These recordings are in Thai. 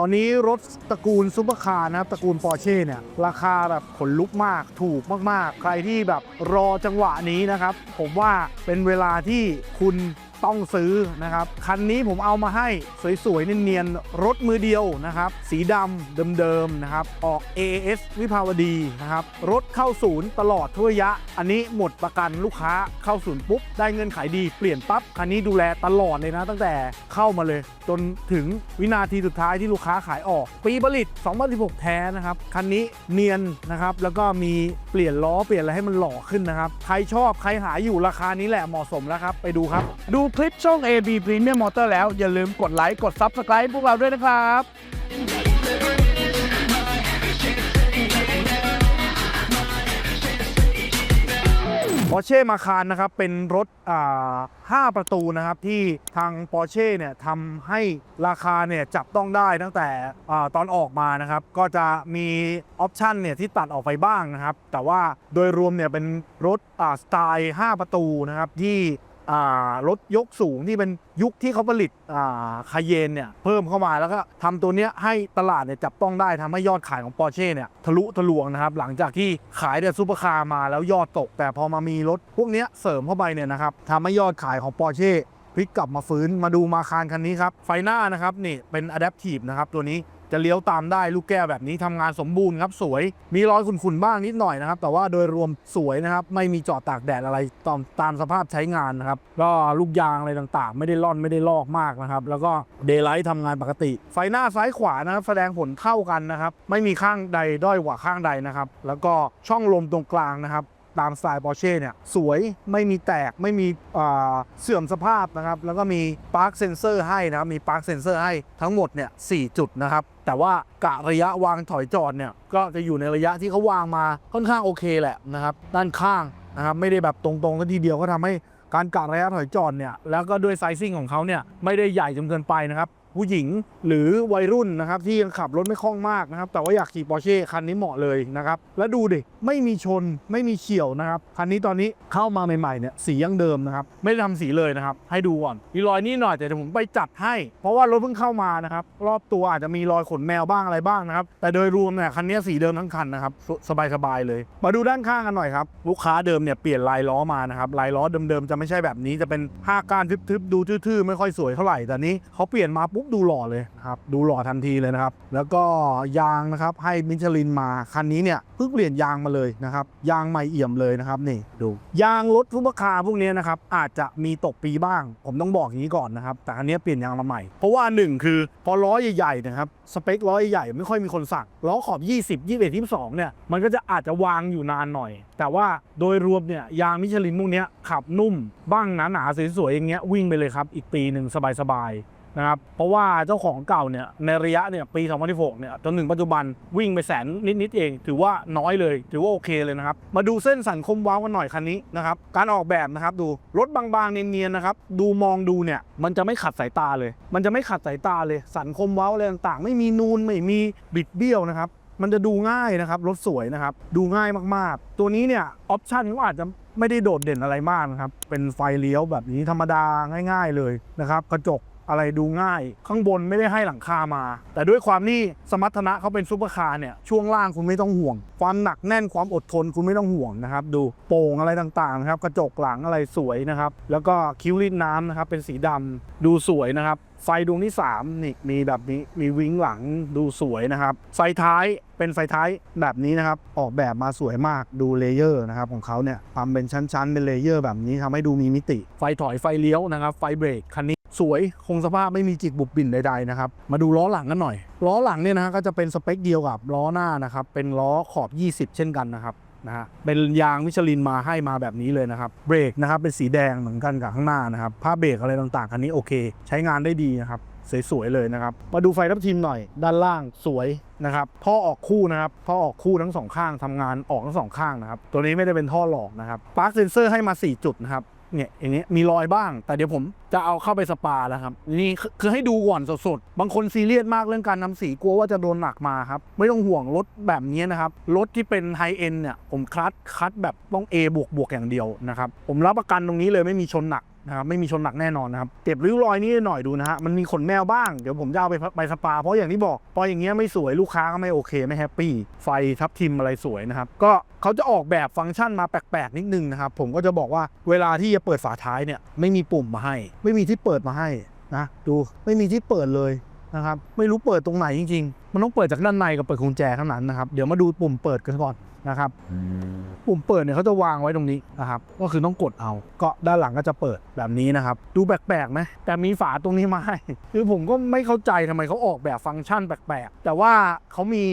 อันนี้รถตระกูลซูเปอร์คาร์นะครับตระกูลปอร์เช่เนี่ยราคาแบบขนลุกมากถูกมากๆ ใครที่แบบรอจังหวะนี้นะครับ ผมว่าเป็นเวลาที่คุณ ต้องซื้อนะครับ คันนี้ผมเอามาให้สวยๆเนียนๆรถมือเดียวนะครับ สีดำเดิมๆนะครับ ออก AAS วิภาวดีนะครับ รถเข้าศูนย์ตลอดทั่วระยะ อันนี้หมดประกันลูกค้าเข้าศูนย์ปุ๊บ ได้เงินขายดีเปลี่ยนปั๊บ คันนี้ดูแลตลอดเลยนะ ตั้งแต่เข้ามาเลย จนถึงวินาทีสุดท้ายที่ลูกค้าขายออก ปีผลิต 2016 แท้นะครับ คันนี้เนียนนะครับ แล้วก็มีเปลี่ยนล้อเปลี่ยนอะไรให้มันหล่อขึ้นนะครับ ใครชอบใครหาอยู่ราคานี้แหละเหมาะสมแล้วครับ ไปดูครับ ดูคลิปช่อง AB Premium Motor แล้ว อย่าลืมกดไลค์กด Subscribe พวกเราด้วยนะครับปอร์เช่มาคารนะครับ เป็นรถอ่า5ประตูนะครับ ที่ทางปอร์เช่เนี่ยทำให้ราคาเนี่ยจับต้องได้ตั้งแต่อาตอนออกมานะครับ ก็จะมีออปชันเนี่ยที่ตัดออกไปบ้างนะครับ แต่ว่าโดยรวมเนี่ยเป็นรถอ่าสไตล์ 5 ประตูนะครับ ที่ รถยกสูงที่เป็นยุคที่เขาผลิตคาเยนเนี่ยเพิ่มเข้ามาแล้วก็ทำตัวเนี้ยให้ตลาดเนี่ยจับต้องได้ทำให้ยอดขายของปอร์เช่เนี่ยทะลุทะลวงนะครับ หลังจากที่ขายแต่ซูเปอร์คาร์มาแล้วยอดตก แต่พอมามีรถพวกเนี้ยเสริมเข้าไปเนี่ยนะครับทำให้ยอดขายของปอร์เช่พลิกกลับมาฟื้นมาดูมาคารคันนี้ครับไฟหน้านะครับนี่เป็น Adaptive นะครับตัวนี้ จะเลี้ยวตามได้ลูกแก้วแบบนี้ทำงานสมบูรณ์ครับสวย มีรอยขุ่นๆบ้างนิดหน่อยนะครับ แต่ว่าโดยรวมสวยนะครับ ไม่มีจอดตากแดดอะไรตามตามสภาพใช้งานนะครับ ก็ลูกยางอะไรต่างๆ ไม่ได้ล่อนไม่ได้ลอกมากนะครับ แล้วก็เดย์ไลท์ทำงานปกติ ไฟหน้าซ้ายขวานะครับ แสดงผลเท่ากันนะครับ ไม่มีข้างใดด้อยกว่าข้างใดนะครับ แล้วก็ช่องลมตรงกลางนะครับ ตามสไตล์ปอร์เช่เนี่ยสวยไม่มีแตกไม่มีอ่าเสื่อมสภาพนะครับ แล้วก็มีปาร์คเซนเซอร์ให้นะครับมีปาร์คเซนเซอร์ให้ทั้งหมดเนี่ยสจุดนะครับ แต่ว่ากะระยะวางถอยจอดเนี่ยก็จะอยู่ในระยะที่เขาวางมาค่อนข้างโอเคแหละนะครับด้านข้างนะครับไม่ได้แบบตรงๆกันทีเดียวก็ทำให้การกะระยะถอยจอดเนี่ยแล้วก็ด้วยไซซิ่งของเขาเนี่ยไม่ได้ใหญ่จนเกินไปนะครับ ผู้หญิงหรือวัยรุ่นนะครับที่ยังขับรถไม่คล่องมากนะครับแต่ว่าอยากขี่ปอร์เช่คันนี้เหมาะเลยนะครับแล้วดูดิไม่มีชนไม่มีเฉียวนะครับคันนี้ตอนนี้เข้ามาใหม่ๆเนี่ยสียังเดิมนะครับไม่ได้ทำสีเลยนะครับให้ดูก่อนมีรอยนี่หน่อยแต่ผมไปจัดให้ เพราะว่ารถเพิ่งเข้ามานะครับรอบตัวอาจจะมีรอยขนแมวบ้างอะไรบ้างนะครับแต่โดยรวมเนี่ยคันนี้สีเดิมทั้งคันนะครับสสบายๆเลย มาดูด้านข้างกันหน่อยครับลูกค้าเดิมเนี่ยเปลี่ยนลายล้อมานะครับลายล้อเดิมๆจะไม่ใช่แบบนี้จะเป็นห้าก้านทึบๆดูทื่อๆไม่ค่อยสวยเท่าไหร่แต่นี้เขาเปลี่ยนมาปุ๊บดูหล่อเลยนะครับดูหล่อทันทีเลยนะครับ แล้วก็ยางนะครับให้มิชลินมาคันนี้เนี่ยเพิ่งเปลี่ยนยางมาเลยนะครับยางใหม่เอี่ยมเลยนะครับนี่ดูยางรถซุปเปอร์คาร์พวกนี้นะครับอาจจะมีตกปีบ้าง ผมต้องบอกอย่างนี้ก่อนนะครับแต่อันนี้เปลี่ยนยางมาใหม่ เพราะว่าหนึ่งคือพอล้อใหญ่ๆนะครับสเปคล้อใหญ่ๆไม่ค่อยมีคนสั่งล้อขอบ 20 21 22เนี่ยมันก็จะอาจจะวางอยู่นานหน่อย แต่ว่าโดยรวมเนี่ยยางมิชลินพวกเนี้ยขับนุ่มบ้างหนาๆสวยๆอย่างเงี้ยวิ่งไปเลยครับอีกปีหนึ่งสบายๆ นะครับเพราะว่าเจ้าของเก่าเนี่ยในระยะเนี่ยปี 2016 เนี่ยจนถึงปัจจุบันวิ่งไปแสนนิดๆเอง ถือว่าน้อยเลย ถือว่าโอเคเลยนะครับ มาดูเส้นสันคมว้าวกันหน่อยคันนี้นะครับการออกแบบนะครับดูรถบางๆเนียนๆนะครับดูมองดูเนี่ยมันจะไม่ขัดสายตาเลย มันจะไม่ขัดสายตาเลย สันคมว้าวอะไรต่างๆ ไม่มีนูนไม่มีบิดเบี้ยวนะครับมันจะดูง่ายนะครับรถสวยนะครับดูง่ายมากๆ ตัวนี้เนี่ยออปชันก็อาจจะไม่ได้โดดเด่นอะไรมากนะครับเป็นไฟเลี้ยวแบบนี้ธรรมดาง่าย ๆเลยนะครับกระจก อะไรดูง่าย ข้างบนไม่ได้ให้หลังคามา แต่ด้วยความที่สมรรถนะเขาเป็นซูเปอร์คาร์เนี่ยช่วงล่างคุณไม่ต้องห่วง ความหนักแน่นความอดทนคุณไม่ต้องห่วงนะครับ ดูโป่งอะไรต่างๆนะครับกระจกหลังอะไรสวยนะครับ แล้วก็คิ้วรีดน้ำนะครับเป็นสีดำดูสวยนะครับไฟดวงที่3นี่มีแบบนี้มีวิงหลังดูสวยนะครับ ไฟท้ายเป็นไฟท้ายแบบนี้นะครับ ออกแบบมาสวยมากดูเลเยอร์นะครับของเขาเนี่ยทำเป็นชั้นๆ เป็นเลเยอร์แบบนี้ทำให้ดูมีมิติ ไฟถอยไฟเลี้ยวนะครับ ไฟเบรกคันนี้ สวยคงสภาพไม่มีจิกบุบบิ่นใดๆนะครับ มาดูล้อหลังกันหน่อย ล้อหลังเนี่ยนะฮะก็จะเป็นสเปคเดียวกับล้อหน้านะครับ เป็นล้อขอบ 20 เช่นกันนะครับนะฮะเป็นยางมิชลินมาให้มาแบบนี้เลยนะครับ เบรกนะครับเป็นสีแดงเหมือนกันกับข้างหน้านะครับผ้าเบรกอะไรต่างๆคันนี้โอเค ใช้งานได้ดีนะครับสวยๆเลยนะครับ มาดูไฟทับทิมหน่อย ด้านล่างสวยนะครับท่อออกคู่นะครับท่อออกคู่ทั้งสองข้างทำงานออกทั้งสองข้างนะครับ ตัวนี้ไม่ได้เป็นท่อหลอกนะครับปาร์คเซนเซอร์ให้มา 4 จุดนะครับ เนี่ยอย่างนี้มีรอยบ้าง แต่เดี๋ยวผมจะเอาเข้าไปสปาแล้วครับ นี่คือให้ดูก่อนสดๆ บางคนซีเรียสมากเรื่องการนำสีกลัวว่าจะโดนหนักมาครับ ไม่ต้องห่วงรถแบบนี้นะครับ รถที่เป็นไฮเอ็นเนี่ย ผมคัดคัดแบบต้อง A บวกบวกอย่างเดียวนะครับ ผมรับประกันตรงนี้เลยไม่มีชนหนัก นะครับไม่มีชนหนักแน่นอนนะครับเก็บริ้วรอยนี้หน่อยดูนะฮะมันมีขนแมวบ้างเดี๋ยวผมจะเอาไปไปสปา เพราะอย่างที่บอกพออย่างเงี้ยไม่สวยลูกค้าก็ไม่โอเคไม่แฮปปี้ไฟทับทิมอะไรสวยนะครับก็เขาจะออกแบบฟังก์ชันมาแปลกๆนิดนึงนะครับผมก็จะบอกว่าเวลาที่จะเปิดฝาท้ายเนี่ยไม่มีปุ่มมาให้ ไม่มีที่เปิดมาให้นะดูไม่มีที่เปิดเลยนะครับไม่รู้เปิดตรงไหนจริงๆ มันต้องเปิดจากด้านในกับเปิดกุญแจเท่านั้นนะครับเดี๋ยวมาดูปุ่มเปิดกันก่อน นะครับ ปุ่มเปิดเนี่ยเขาจะวางไว้ตรงนี้นะครับ ก็คือต้องกดเอา ก็ด้านหลังก็จะเปิดแบบนี้นะครับ ดูแปลกๆไหมแต่มีฝาตรงนี้มาให้คือผมก็ไม่เข้าใจทำไมเขาออกแบบฟังก์ชันแปลกๆ แต่ว่าเขามี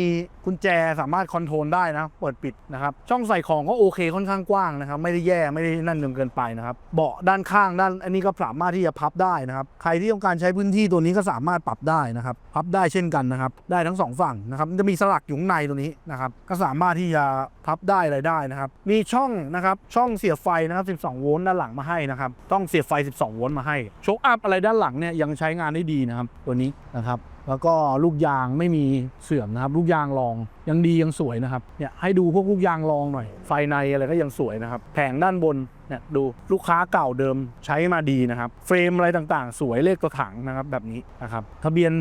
กุญแจสามารถคอนโทรลได้นะ เปิดปิดนะครับ ช่องใส่ของก็โอเคค่อนข้างกว้างนะครับ ไม่ได้แย่ไม่ได้นั่นจนเกินไปนะครับ เบาะด้านข้างด้านอันนี้ก็สามารถที่จะพับได้นะครับ ใครที่ต้องการใช้พื้นที่ตัวนี้ก็สามารถปรับได้นะครับ พับได้เช่นกันนะครับ ได้ทั้งสองฝั่งนะครับมันจะมีสลักอยู่ข้างในตัวนี้นะครับ ก็สามารถที่จะพับได้อะไรได้นะครับ มีช่องนะครับช่องเสียบไฟนะครับ 12 โวลต์ด้านหลังมาให้นะครับ ต้องเสียบไฟ 12 โวลต์มาให้โชคอัพอะไรด้านหลังเนี่ยยังใช้งานได้ดีนะครับ ตัวนี้นะครับ แล้วก็ลูกยางไม่มีเสื่อมนะครับ ลูกยางรองยังดียังสวยนะครับเนี่ยให้ดูพวกลูกยางรองหน่อย ไฟในอะไรก็ยังสวยนะครับ แผงด้านบนเนี่ยดูลูกค้าเก่าเดิมใช้มาดีนะครับ เฟรมอะไรต่างๆ สวยเลขตัวถังนะครับแบบนี้นะครับทะเบียน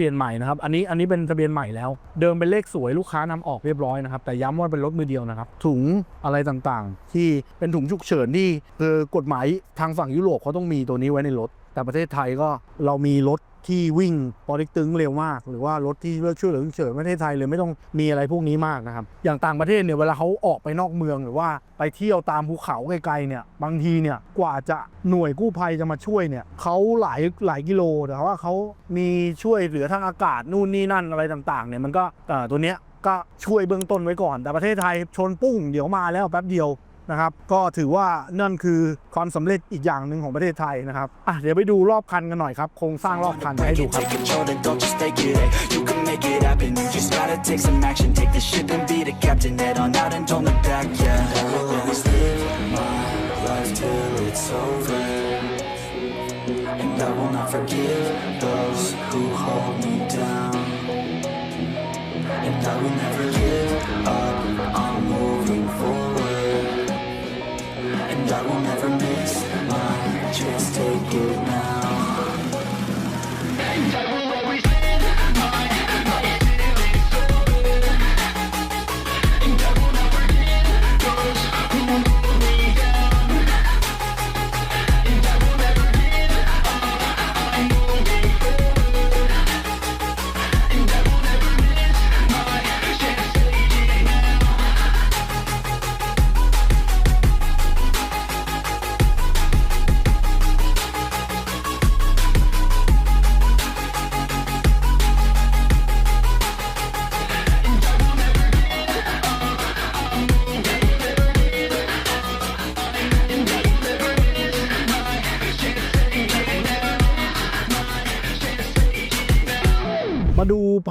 ปลี่ยนใหม่นะครับ อันนี้อันนี้เป็นทะเบียนใหม่แล้ว เดิมเป็นเลขสวยลูกค้านำออกเรียบร้อยนะครับ แต่ย้ำว่าเป็นรถมือเดียวนะครับ ถุงอะไรต่างๆ ที่เป็นถุงฉุกเฉินที่คือกฎหมายทางฝั่งยุโรปเขาต้องมีตัวนี้ไว้ในรถ แต่ประเทศไทยก็เรามีรถ ที่วิ่งปอเล็กตึงเร็วมาก หรือว่ารถที่ช่วยเหลือเฉินประเทศไทยเลยไม่ต้องมีอะไรพวกนี้มากนะครับ อย่างต่างประเทศเนี่ยเวลาเขาออกไปนอกเมืองหรือว่าไปเที่ยวตามภูเขาไกลๆเนี่ยบางทีเนี่ยกว่าจะหน่วยกู้ภัยจะมาช่วยเนี่ยเขาหลายหลายกิโลแต่ว่าเขามีช่วยเหลือทางอากาศนู่นนี่นั่นอะไรต่างๆเนี่ยมันก็ตัวเนี้ยก็ช่วยเบื้องต้นไว้ก่อน แต่ประเทศไทยชนปุ้งเดี๋ยวมาแล้วแป๊บเดียว นะครับ ก็ถือว่านั่นคือความสำเร็จอีกอย่างหนึ่งของประเทศไทยนะครับอะเดี๋ยวไปดูรอบคันกันหน่อยครับ โครงสร้างรอบคันให้ดูครับ I will never give up do.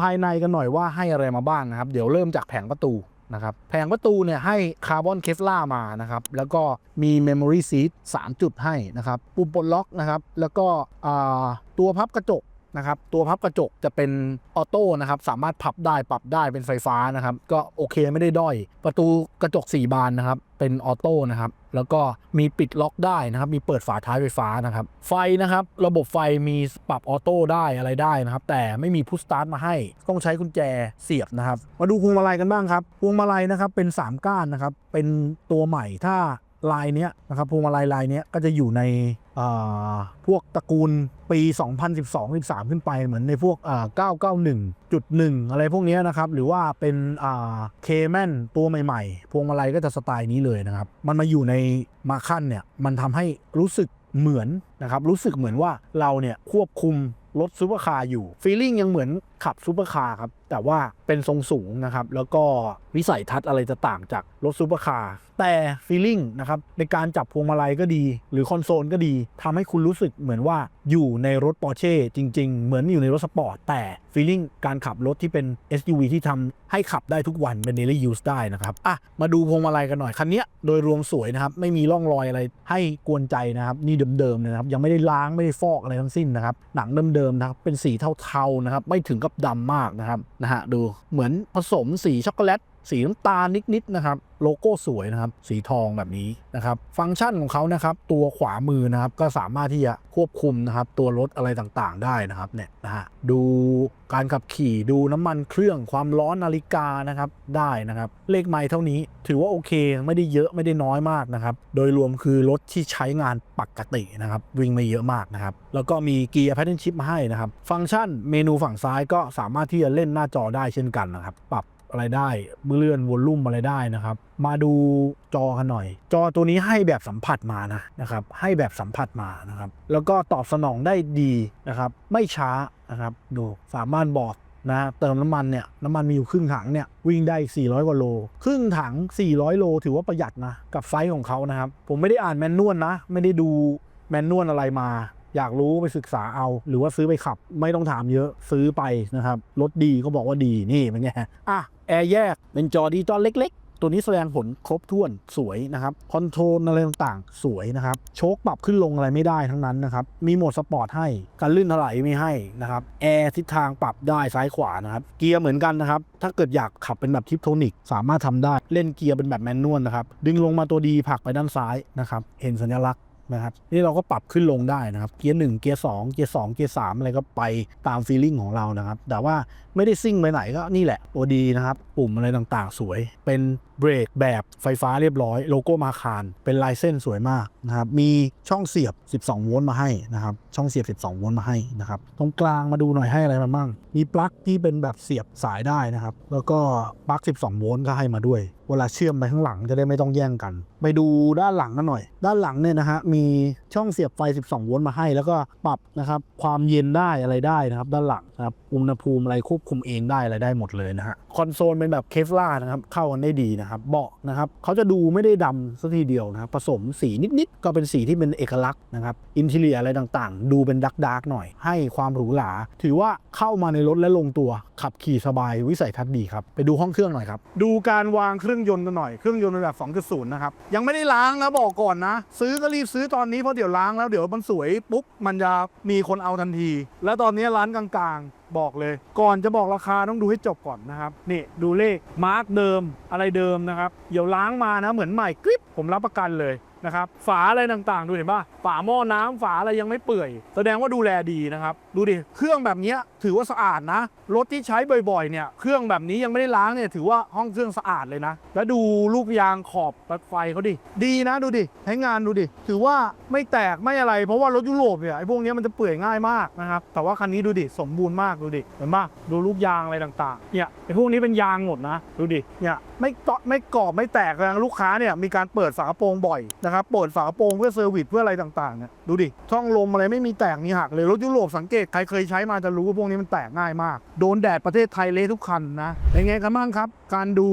ายในกันหน่อยว่าให้อะไรมาบ้างนะครับ เดี๋ยวเริ่มจากแผงประตูนะครับแผงประตูเนี่ยให้คาร์บอนเคฟล่ามานะครับ แล้วก็มีเมมโมรี่ซีท3จุดให้นะครับปุ่มปลดล็อกนะครับ แล้วก็ตัวพับกระจก นะครับตัวพับกระจกจะเป็นออโต้นะครับสามารถพับได้ปรับได้เป็นไฟฟ้านะครับ ก็โอเคไม่ได้ด้อย ประตูกระจก 4 บานนะครับ เป็นออโต้นะครับแล้วก็มีปิดล็อกได้นะครับ มีเปิดฝาท้ายไฟฟ้านะครับ ไฟนะครับ ระบบไฟมีปรับออโต้ได้อะไรได้นะครับ แต่ไม่มีพุชสตาร์ทมาให้ ต้องใช้กุญแจเสียบนะครับ มาดูพวงมาลัยกันบ้างครับพวงมาลัยนะครับเป็น 3 ก้านนะครับ เป็นตัวใหม่ถ้า ลายเนี้ยนะครับพวงมาลัยลายเนี้ยก็จะอยู่ในพวกตระกูลปี 2012-13 ขึ้นไปเหมือนในพวกอ่า991จุด1อะไรพวกนี้นะครับ หรือว่าเป็นเคแมนตัวใหม่ๆ พวงมาลัยก็จะสไตล์นี้เลยนะครับ มันมาอยู่ในมาคันเนี่ย มันทำให้รู้สึกเหมือนนะครับ รู้สึกเหมือนว่าเราเนี่ยควบคุมรถซูเปอร์คาร์อยู่ฟีลลิ่งยังเหมือน ขับซูเปอร์คาร์ครับ แต่ว่าเป็นทรงสูงนะครับ แล้วก็วิสัยทัศน์อะไรจะต่างจากรถซูเปอร์คาร์แต่ฟีลลิ่งนะครับในการจับพวงมาลัยก็ดี หรือคอนโซลก็ดีทำให้คุณรู้สึกเหมือนว่าอยู่ในรถปอร์เช่จริง ๆ เหมือนอยู่ในรถสปอร์ตแต่ฟีลลิ่งการขับรถที่เป็น SUV ที่ทำให้ขับได้ทุกวันเป็น daily use ได้นะครับอะมาดูพวงมาลัยกันหน่อยคันเนี้ยโดยรวมสวยนะครับไม่มีร่องรอยอะไรให้กวนใจนะครับนี่เดิมๆนะครับยังไม่ได้ล้างไม่ได้ฟอกอะไรทั้งสิ้นนะครับหนังเดิมๆนะครับเป็นสีเทาๆนะครับไม่ถึงกับดำมากนะครับนะฮะดูเหมือนผสมสีช็อกโกแลต สีน้ำตาลนิดๆนะครับโลโก้สวยนะครับสีทองแบบนี้นะครับฟังก์ชันของเขานะครับตัวขวามือนะครับก็สามารถที่จะควบคุมนะครับตัวรถอะไรต่างๆ ได้นะครับเนี่ยนะฮะดูการขับขี่ดูน้ำมันเครื่องความร้อนนาฬิกานะครับได้นะครับเลขไมล์เท่านี้ถือว่าโอเคไม่ได้เยอะไม่ได้น้อยมากนะครับโดยรวมคือรถที่ใช้งานปกตินะครับวิ่งไม่เยอะมากนะครับแล้วก็มีเกียร์แพทเทิร์นชิพมาให้นะครับฟังก์ชันเมนูฝั่งซ้ายก็สามารถที่จะเล่นหน้าจอได้เช่นกันนะครับปรับ อะไรได้เลื่อนวอลลุ่มอะไรได้นะครับ มาดูจอกันหน่อย จอตัวนี้ให้แบบสัมผัสมานะนะครับ ให้แบบสัมผัสมานะครับ แล้วก็ตอบสนองได้ดีนะครับ ไม่ช้านะครับ ดูสามารถบอกนะเติมน้ำมันเนี่ยน้ำมันมีอยู่ครึ่งถังเนี่ยวิ่งได้ 400 กว่าโล ครึ่งถัง 400 โล ถือว่าประหยัดนะ กับไซส์ของเขานะครับ ผมไม่ได้อ่านแมนนวลนะ ไม่ได้ดูแมนนวลอะไรมา อยากรู้ไปศึกษาเอา หรือว่าซื้อไปขับ ไม่ต้องถามเยอะซื้อไปนะครับรถดีก็บอกว่าดีนี่เป็นไงอะ แอร์แยกเป็นจอดิจิตอลเล็ก ๆ ตัวนี้แสดงผลครบถ้วนสวยนะครับคอนโทรลอะไรต่างๆ สวยนะครับโชคปรับขึ้นลงอะไรไม่ได้ทั้งนั้นนะครับมีโหมดสปอร์ตให้การลื่นถลายไม่ให้นะครับแอร์ทิศทางปรับได้ซ้ายขวานะครับเกียร์เหมือนกันนะครับถ้าเกิดอยากขับเป็นแบบทิปโทนิกสามารถทำได้เล่นเกียร์เป็นแบบแมนนวลนะครับดึงลงมาตัวดีผักไปด้านซ้ายนะครับเห็นสัญลักษณ์ นะครับนี่เราก็ปรับขึ้นลงได้นะครับ เกียร์หนึ่งเกียร์สองเกียร์สองเกียร์สามอะไรก็ไปตามฟีลลิ่งของเรานะครับ แต่ว่าไม่ได้ซิ่งไปไหนก็นี่แหละตัวดีนะครับ ปุ่มอะไรต่างๆ สวย เป็นเบรกแบบไฟฟ้าเรียบร้อย โลโก้มาคาร เป็นลายเส้นสวยมากนะครับ มีช่องเสียบ 12 โวลต์มาให้นะครับ ช่องเสียบ 12 โวลต์มาให้นะครับ ตรงกลางมาดูหน่อยให้อะไรมาบ้าง มีปลั๊กที่เป็นแบบเสียบสายได้นะครับ แล้วก็ปลั๊ก 12 โวลต์ก็ให้มาด้วย เวลาเชื่อมไปข้างหลังจะได้ไม่ต้องแย่งกัน ไปดูด้านหลังกันหน่อย ด้านหลังเนี่ยนะฮะ มีช่องเสียบไฟ 12 โวลต์มาให้ แล้วก็ปรับนะครับ ความเย็นได้อะไรได้นะครับ ด้านหลังนะครับอุณหภูมิอะไรควบคุมเองได้อะไรได้หมดเลยนะฮะคอนโซลเป็นแบบเคฟลาร์นะครับเข้ากันได้ดีนะครับเบาะนะครับเขาจะดูไม่ได้ดำสักทีเดียวนะครับผสมสีนิดๆก็เป็นสีที่เป็นเอกลักษณ์นะครับอินเทเลียอะไรต่างๆ ดูเป็นดักดาร์กหน่อย ให้ความหรูหราถือว่าเข้ามาในรถและลงตัว ขับขี่สบายวิสัยทัศน์ดีครับไปดูห้องเครื่องหน่อยครับดูการวางเครื่องยนต์กันหน่อยเครื่องยนต์เป็นแบบ2.0นะครับยังไม่ได้ล้างนะบอกก่อนนะ ซื้อก็รีบซื้อตอนนี้เพราะเดี๋ยวล้างแล้วเดี๋ยวมันสวยปุ๊บมันจะมีคนเอาทันที แล้วตอนนี้ร้านกลางๆ บอกเลย ก่อนจะบอกราคาต้องดูให้จบก่อนนะครับ นี่ดูเลขมาร์กเดิมอะไรเดิมนะครับ เดี๋ยวล้างมานะเหมือนใหม่กริบผมรับประกันเลย นะครับฝาอะไรต่างๆ ดูเห็นป่ะฝาหม้อน้ำฝาอะไรยังไม่เปื่อย แสดงว่าดูแลดีนะครับ ดูดิ เครื่องแบบนี้ถือว่าสะอาดนะ รถที่ใช้บ่อยๆ เนี่ย เครื่องแบบนี้ยังไม่ได้ล้างเนี่ย ถือว่าห้องเครื่องสะอาดเลยนะ แล้วดูลูกยางขอบปลั๊กไฟเขาดิ ดีนะดูดิ ใช้งานดูดิ ถือว่าไม่แตกไม่อะไร เพราะว่ารถยุโรปเนี่ยไอ้พวกนี้มันจะเปื่อยง่ายมากนะครับ แต่ว่าคันนี้ดูดิ สมบูรณ์มากดูดิ เห็นป่ะดูลูกยางอะไรต่างๆ เนี่ยไอ้พวกนี้เป็นยางหมดนะ ดูดิ เนี่ยไม่เกาะไม่กรอบไม่แตกทางลูกค้าเนี่ยมีการเปิดฝากระโปรงบ่อยนะครับเปิดฝาโปรงเพื่อเซอร์วิสเพื่ออะไรต่างๆเนี่ยดูดิช่องลมอะไรไม่มีแตกมีหักเลยรถยุโรปสังเกตใครเคยใช้มาจะรู้ว่าพวกนี้มันแตกง่ายมาก โดนแดดประเทศไทยเละทุกคันนะเป็นไงกันบ้างครับ การดู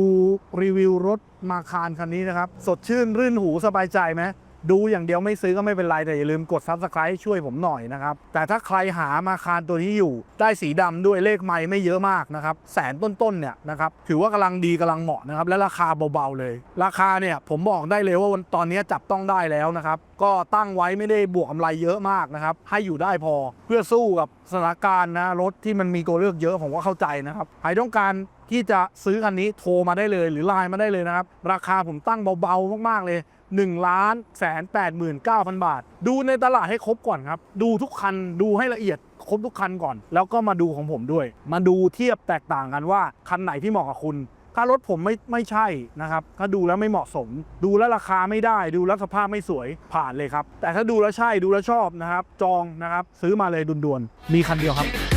รีวิวรถมาคารคันนี้นะครับสดชื่นรื่นหูสบายใจไหม ดูอย่างเดียวไม่ซื้อก็ไม่เป็นไรแต่อย่าลืมกด Subscribe ช่วยผมหน่อยนะครับ แต่ถ้าใครหามาคารตัวนี้อยู่ ได้สีดำด้วยเลขไม่ไม่เยอะมากนะครับ แสนต้นๆเนี่ยนะครับถือว่ากำลังดีกำลังเหมาะนะครับ และราคาเบาๆเลย ราคาเนี่ยผมบอกได้เลยว่าตอนนี้จับต้องได้แล้วนะครับก็ตั้งไว้ไม่ได้บวกกำไรเยอะมากนะครับให้อยู่ได้พอเพื่อสู้กับสถานการณ์นะรถที่มันมีตัวเลือกเยอะผมก็เข้าใจนะครับใครต้องการที่จะซื้อคันนี้โทรมาได้เลยหรือไลน์มาได้เลยนะครับราคาผมตั้งเบาๆมากๆเลย 1ล้านแสนแปดหมื่นเก้าพันบาท ดูในตลาดให้ครบก่อนครับ ดูทุกคันดูให้ละเอียดครบทุกคันก่อน แล้วก็มาดูของผมด้วย มาดูเทียบแตกต่างกันว่า คันไหนที่เหมาะกับคุณ ถ้ารถผมไม่ไม่ใช่นะครับ ถ้าดูแล้วไม่เหมาะสม ดูแล้วราคาไม่ได้ดูแล้วสภาพไม่สวยผ่านเลยครับ แต่ถ้าดูแล้วใช่ดูแล้วชอบนะครับ จองนะครับ ซื้อมาเลยด่วนๆมีคันเดียวครับ